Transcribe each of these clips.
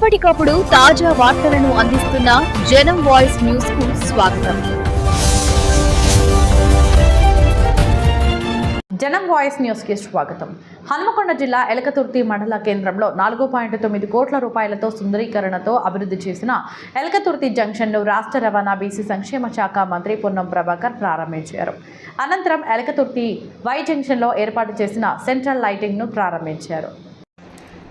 ఎప్పటికప్పుడు తాజా వార్తలను అందిస్తున్న జనం వాయిస్ న్యూస్కు స్వాగతం. జనం వాయిస్ న్యూస్కి స్వాగతం. హనుమకొండ జిల్లా ఎలకతుర్తి మండల కేంద్రంలో నాలుగు పాయింట్ తొమ్మిది కోట్ల రూపాయలతో సుందరీకరణతో అభివృద్ధి చేసిన ఎలకతుర్తి జంక్షన్ను రాష్ట్ర రవాణా బీసీ సంక్షేమ శాఖ మంత్రి పొన్నం ప్రభాకర్ ప్రారంభించారు. అనంతరం ఎలకతుర్తి వై జంక్షన్లో ఏర్పాటు చేసిన సెంట్రల్ లైటింగ్ను ప్రారంభించారు.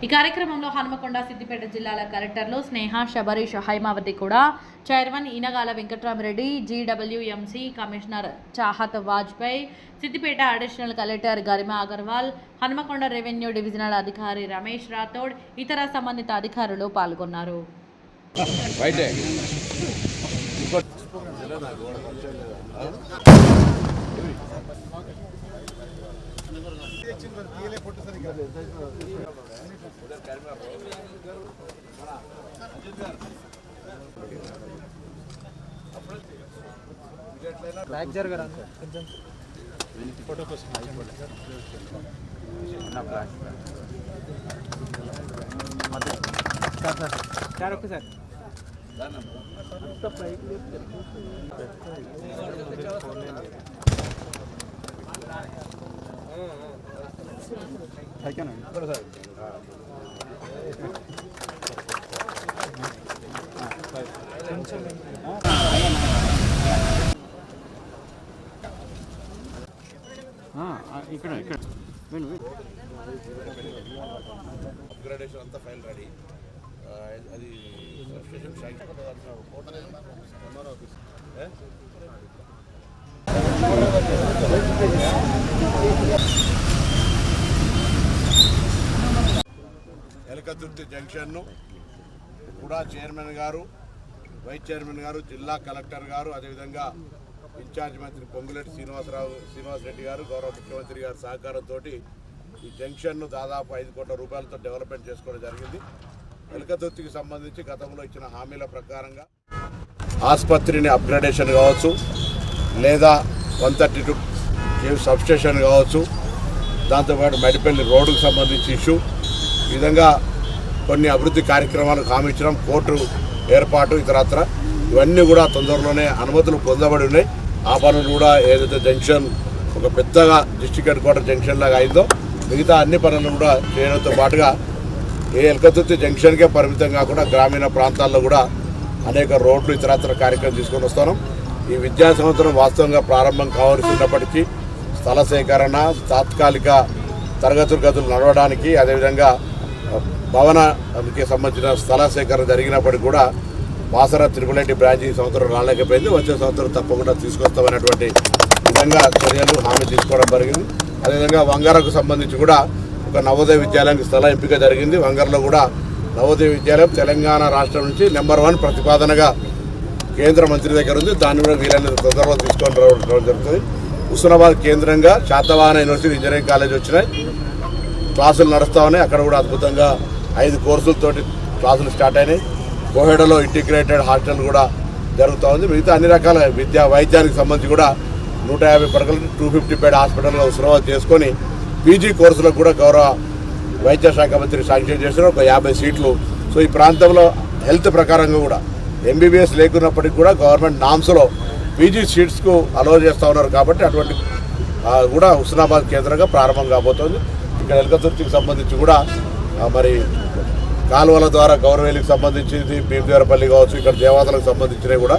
ఈ కార్యక్రమంలో హనుమకొండ సిద్దిపేట జిల్లాల కలెక్టర్లు స్నేహ శబరీష్ హైమావతి కూడా. Chairman Inagala Venkatramareddy GWMC commissioner Chahat Vajpayee Siddipet additional collector Garima Agarwal Hanumakonda revenue divisional అధికారి రమేష్ రాథోడ్ ఇతర సంబంధిత అధికారులు పాల్గొన్నారు. బయటే ఇక్కడ ఇక్కడ. అప్గ్రేడేషన్ అంతా ఫైల్ రెడీ అది station sanction MR office Elkathurthi జంక్షన్ను కూడా చైర్మన్ గారు వైస్ చైర్మన్ గారు జిల్లా కలెక్టర్ గారు అదేవిధంగా ఇన్ఛార్జ్ మంత్రి పొంగులెట్టి శ్రీనివాసరావు శ్రీనివాసరెడ్డి గారు గౌరవ ముఖ్యమంత్రి గారి సహకారంతో ఈ జంక్షన్ను దాదాపు ఐదు కోట్ల రూపాయలతో డెవలప్మెంట్ చేసుకోవడం జరిగింది. ఎలకతుర్తికి సంబంధించి గతంలో ఇచ్చిన హామీల ప్రకారంగా ఆసుపత్రిని అప్గ్రేడేషన్ కావచ్చు లేదా వన్ థర్టీ టూ సబ్స్టేషన్ కావచ్చు దాంతోపాటు మడిపల్లి రోడ్డుకు సంబంధించి ఇష్యూ. ఈ విధంగా కొన్ని అభివృద్ధి కార్యక్రమాలు కామించడం కోర్టు ఏర్పాటు ఇతరత్ర. ఇవన్నీ కూడా తొందరలోనే అనుమతులు పొందబడి ఉన్నాయి. ఆ పనులు కూడా ఏదైతే జంక్షన్ ఒక పెద్దగా డిస్టిక్ హెడ్ క్వార్టర్ జంక్షన్ లాగా అయిందో మిగతా అన్ని పనులు కూడా చేయడంతో పాటుగా ఏ ఎల్కతుర్తి జంక్షన్కే పరిమితం కాకుండా గ్రామీణ ప్రాంతాల్లో కూడా అనేక రోడ్లు ఇతరత్ర కార్యక్రమం తీసుకొని వస్తున్నాం. ఈ విద్యా సంవత్సరం వాస్తవంగా ప్రారంభం కావాల్సి ఉన్నప్పటికీ స్థల సేకరణ తాత్కాలిక తరగతుల గదులు నడవడానికి అదేవిధంగా భవనానికి సంబంధించిన స్థల సేకరణ జరిగినప్పటికీ కూడా వాసర త్రిపులెట్టి బ్రాంచ్ ఈ సంవత్సరం రాలేకపోయింది. వచ్చే సంవత్సరం తప్పకుండా తీసుకొస్తామనేటువంటి విధంగా చర్యలు హామీ తీసుకోవడం జరిగింది. అదేవిధంగా వంగరకు సంబంధించి కూడా ఒక నవోదయ విద్యాలయానికి స్థల ఎంపిక జరిగింది. వంగరలో కూడా నవోదయ విద్యాలయం తెలంగాణ రాష్ట్రం నుంచి నెంబర్ వన్ ప్రతిపాదనగా కేంద్ర మంత్రి దగ్గర ఉంది. దాన్ని కూడా వీలైనంత తొందరలో తీసుకొని రావడం జరుగుతుంది. హుస్నాబాద్ కేంద్రంగా శాతవాహన యూనివర్సిటీ ఇంజనీరింగ్ కాలేజ్ వచ్చినాయి. క్లాసులు నడుస్తూ ఉన్నాయి. అక్కడ కూడా అద్భుతంగా ఐదు కోర్సులతోటి క్లాసులు స్టార్ట్ అయినాయి. కోహెడలో ఇంటిగ్రేటెడ్ హాస్టల్ కూడా జరుగుతూ ఉంది. మిగతా అన్ని రకాల విద్యా వైద్యానికి సంబంధించి కూడా నూట యాభై పడకలు టూ ఫిఫ్టీ బెడ్ హాస్పిటల్లో హుస్నాబాద్ చేసుకొని పీజీ కోర్సులకు కూడా గౌరవ వైద్య శాఖ మంత్రి శాంక్షన్ చేసిన ఒక యాభై సీట్లు. సో ఈ ప్రాంతంలో హెల్త్ ప్రకారంగా కూడా ఎంబీబీఎస్ లేకున్నప్పటికీ కూడా గవర్నమెంట్ నామ్స్లో పీజీ సీట్స్కు అలవ చేస్తూ ఉన్నారు కాబట్టి అటువంటి కూడా హుస్నాబాద్ కేంద్రంగా ప్రారంభం కాబోతోంది. ఇక్కడ ఎలకతుర్తికి సంబంధించి కూడా మరి కాలువల ద్వారా గౌరవేలికి సంబంధించింది భీమదేవరపల్లి కావచ్చు ఇక్కడ దేవతలకు సంబంధించినవి కూడా.